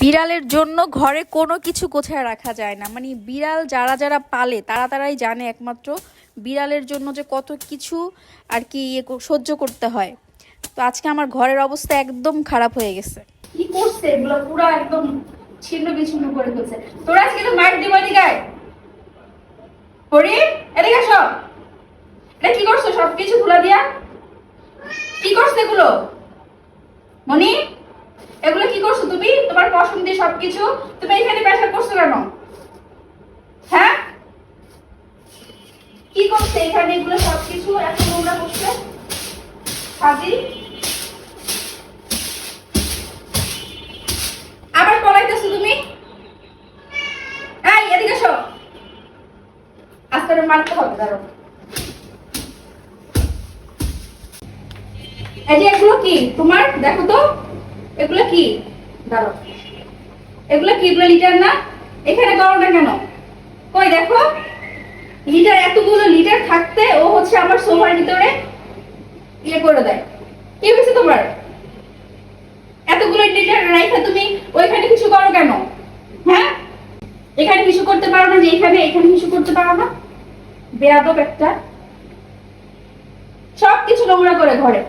বিড়ালের জন্য ঘরে কোনো কিছু গোছায় রাখা যায় না। মানে বিড়াল যারা যারা পালে, তারা তারাই জানে একমাত্র বিড়ালের জন্য যে কত কিছু আর কি ইয়ে সহ্য করতে হয়। তো আজকে আমার ঘরের অবস্থা একদম খারাপ হয়ে গেছে। কি করছে এগুলো? পুরো একদম ছিন্ন করে ফেলছে তোরা আজকে তো মাইক দিব এদিকে হরি, এদিকে এটা কি করছ? সব দিয়া? কি করছ এগুলো? মনি? এগুলো কি করছ তুমি? তোমার পছন্দ দিয়ে সবকিছু? তুমি এখানে পেশাব করছ কেন? হ্যাঁ? কি করছে এখানে এগুলো সবকিছু? এত করছে? হাজি? আবার পলাইতেছো তুমি? এই, এদিকে আস্তে করে মারতে হবে দাঁড়ো এই যে এগুলো কি? তোমার, দেখো তো। এগুলো কি? দাঁড়ো এগুলো কি? এগুলো লিটার না? এখানে করো না কেন? কই দেখো, লিটার এতগুলো লিটার থাকতে ও হচ্ছে আমার সোফার ভিতরে ইয়ে করে দেয়। কি হয়েছে তোমার? এতগুলো লিটার রাইখা তুমি ওইখানে কিছু করো কেন? হ্যাঁ? এখানে কিছু করতে পারো না যে এখানে এখানে কিছু করতে পারো না? বেয়াদব একটা। সব কিছু নোংরা করে ঘরে।